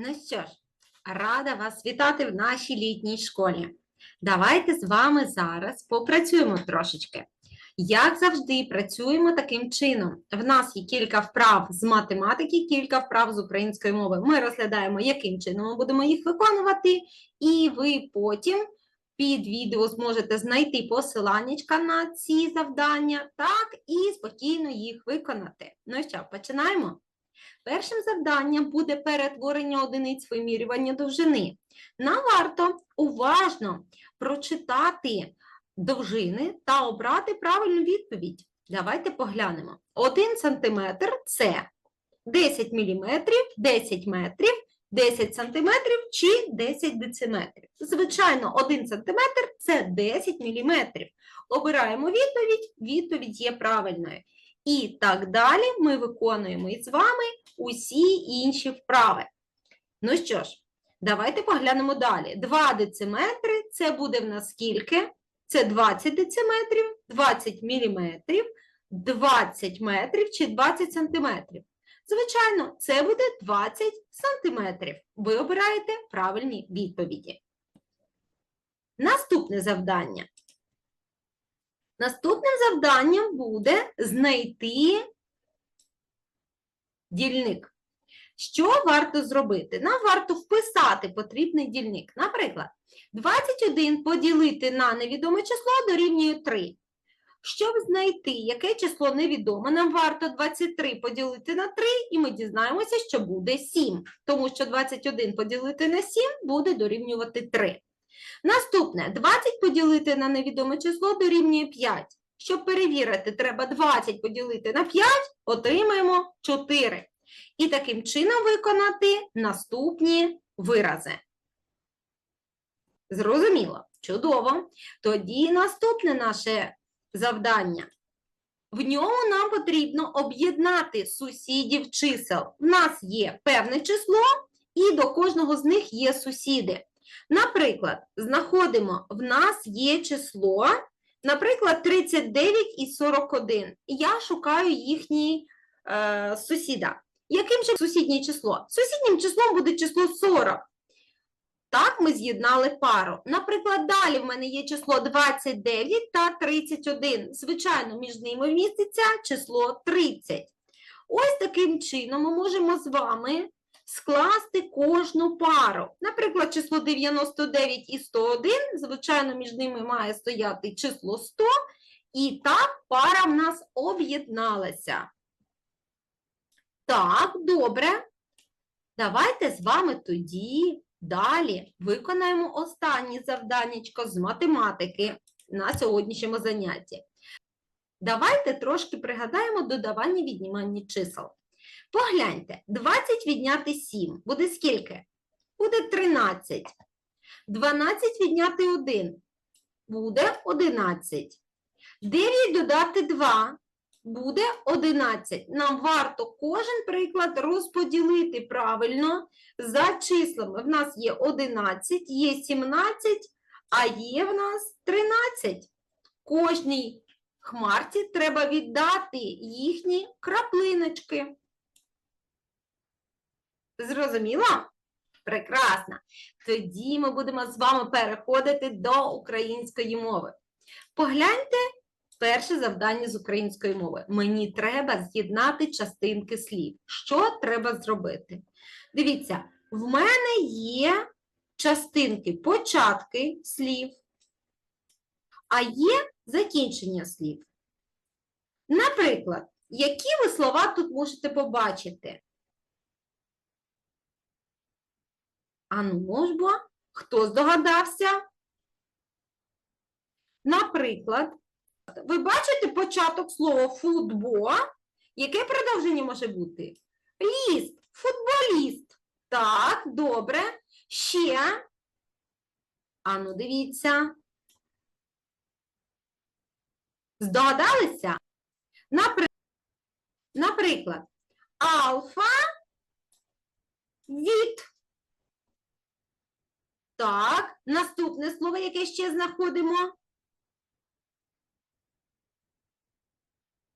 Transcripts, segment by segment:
Ну що ж, рада вас вітати в нашій літній школі. Давайте з вами зараз попрацюємо трошечки. Як завжди, працюємо таким чином. В нас є кілька вправ з математики, кілька вправ з української мови. Ми розглядаємо, яким чином ми будемо їх виконувати, і ви потім під відео зможете знайти посиланнячка на ці завдання, так, і спокійно їх виконати. Ну що, починаємо? Першим завданням буде перетворення одиниць вимірювання довжини. Нам варто уважно прочитати довжини та обрати правильну відповідь. Давайте поглянемо. 1 см – це 10 мм, 10 метрів, 10 см чи 10 дециметрів. Звичайно, 1 см – це 10 мм. Обираємо відповідь, відповідь є правильною. І так далі ми виконуємо із вами усі інші вправи. Ну що ж, давайте поглянемо далі. 2 дециметри – це буде в нас скільки? Це 20 дециметрів, 20 міліметрів, 20 метрів чи 20 сантиметрів. Звичайно, це буде 20 сантиметрів. Ви обираєте правильні відповіді. Наступне завдання. Наступним завданням буде знайти дільник. Що варто зробити? Нам варто вписати потрібний дільник. Наприклад, 21 поділити на невідоме число дорівнює 3. Щоб знайти, яке число невідоме, нам варто 23 поділити на 3, і ми дізнаємося, що буде 7. Тому що 21 поділити на 7 буде дорівнювати 3. Наступне 20 поділити на невідоме число дорівнює 5. Щоб перевірити, треба 20 поділити на 5, отримаємо 4. І таким чином виконати наступні вирази. Зрозуміло? Чудово. Тоді наступне наше завдання. В ньому нам потрібно об'єднати сусідів чисел. В нас є певне число, і до кожного з них є сусіди. Наприклад, знаходимо, в нас є число, наприклад, 39 і 41. Я шукаю їхній е, сусіда. Яким же сусіднє число? Сусіднім числом буде число 40. Так, ми з'єднали пару. Наприклад, далі в мене є число 29 та 31. Звичайно, між ними вміститься число 30. Ось таким чином ми можемо з вами скласти кожну пару. Наприклад, число 99 і 101, звичайно, між ними має стояти число 100, і так пара в нас об'єдналася. Так, добре. Давайте з вами тоді далі виконаємо останнє завданнячко з математики на сьогоднішньому занятті. Давайте трошки пригадаємо додавання віднімання чисел. Погляньте, 20 відняти 7 буде скільки? Буде 13. 12 відняти 1 буде 11. 9 додати 2 буде 11. Нам варто кожен приклад розподілити правильно за числами. В нас є 11, є 17, а є в нас 13. Кожній хмарці треба віддати їхні краплиночки. Зрозуміло? Прекрасно. Тоді ми будемо з вами переходити до української мови. Погляньте перше завдання з української мови. Мені треба з'єднати частинки слів. Що треба зробити? Дивіться, в мене є частинки початки слів, а є закінчення слів. Наприклад, які ви слова тут можете побачити? Ану ж бо, хто здогадався? Наприклад, ви бачите початок слова футбол? Яке продовження може бути? Ліст, футболіст. Так, добре. Ще. Ану, дивіться. Здогадалися? Наприклад, алфа від. Так, наступне слово, яке ще знаходимо.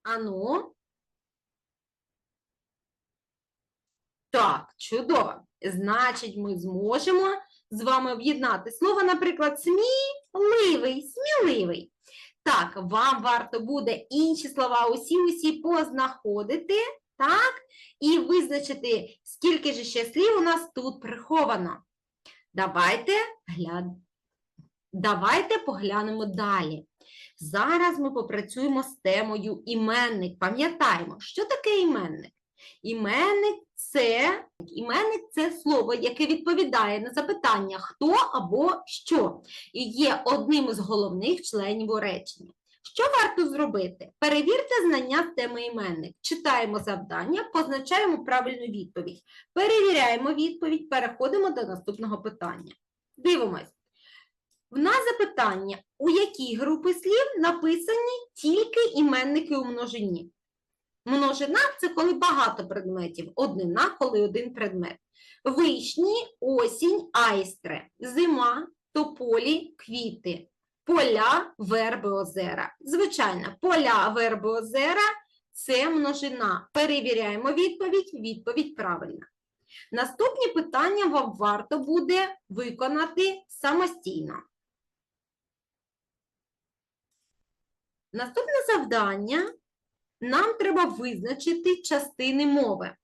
Ану. Так, чудово. значить, ми зможемо з вами об'єднати слово, наприклад, сміливий, сміливий. Так, вам варто буде інші слова усі-усі познаходити, так, і визначити, скільки ж ще слів у нас тут приховано. Давайте, гляд... Давайте поглянемо далі. Зараз ми попрацюємо з темою іменник. Пам'ятаємо, що таке іменник? Іменник це, іменник це слово, яке відповідає на запитання хто або що, і є одним із головних членів у реченні. Що варто зробити? Перевірте знання з теми іменник. Читаємо завдання, позначаємо правильну відповідь. Перевіряємо відповідь, переходимо до наступного питання. Дивимось. В нас запитання, у якій групи слів написані тільки іменники у множині? Множина це коли багато предметів, однина, коли один предмет. Вишні, осінь, айстри, зима, тополі, квіти, поля, верби, озера. Звичайно, поля, верби, озера це множина. Перевіряємо відповідь, відповідь правильна. Наступні питання вам варто буде виконати самостійно. Наступне завдання нам треба визначити частини мови.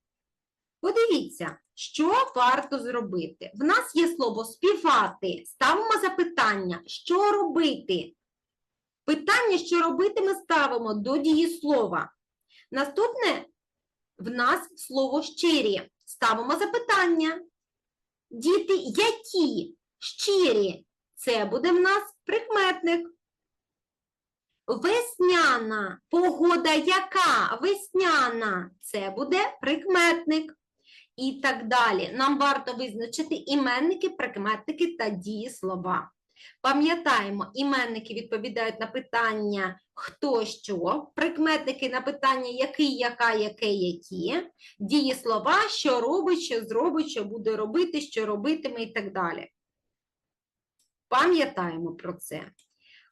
Подивіться, що варто зробити. В нас є слово співати. Ставимо запитання, що робити. Питання, що робити, ми ставимо до дієслова. Наступне в нас слово щирі. Ставимо запитання. Діти, які щирі? Це буде в нас прикметник. Весняна. Погода яка? Весняна. Це буде прикметник. І так далі. Нам варто визначити іменники, прикметники та дієслова. Пам'ятаємо, іменники відповідають на питання хто що, прикметники на питання який, яка, яке, які, дієслова, що робить, що зробить, що буде робити, що робитиме і так далі. Пам'ятаємо про це.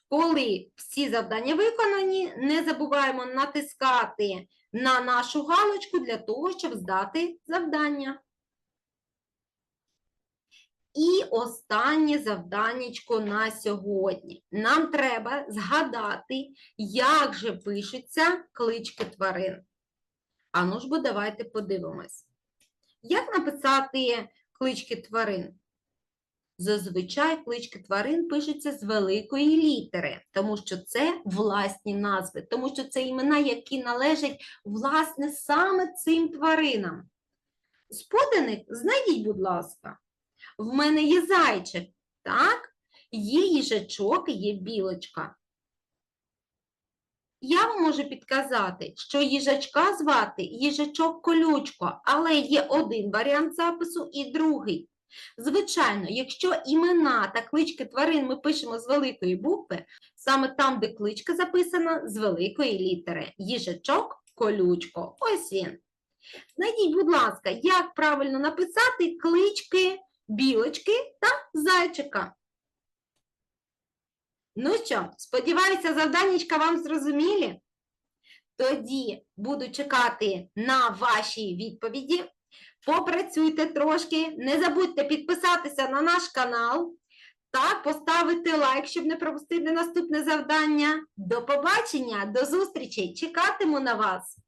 Коли всі завдання виконані, не забуваємо натискати на нашу галочку для того, щоб здати завдання. І останнє завданнячко на сьогодні. Нам треба згадати, як же пишуться клички тварин. Ану ж бо давайте подивимось. Як написати клички тварин? Зазвичай клички тварин пишуться з великої літери, тому що це власні назви, тому що це імена, які належать власне саме цим тваринам. Споданик, знайдіть, будь ласка, в мене є зайчик, так? Є їжачок є білочка. Я вам можу підказати, що їжачка звати їжачок колючко, але є один варіант запису і другий. Звичайно, якщо імена та клички тварин ми пишемо з великої букви, саме там, де кличка записана з великої літери. Їжачок, колючко. Ось він. Знайдіть, будь ласка, як правильно написати клички білочки та зайчика. Ну що, сподіваюся, завданнячка вам зрозумілі? Тоді буду чекати на ваші відповіді. Попрацюйте трошки, не забудьте підписатися на наш канал та поставити лайк, щоб не пропустити наступне завдання. До побачення, до зустрічі! Чекатиму на вас!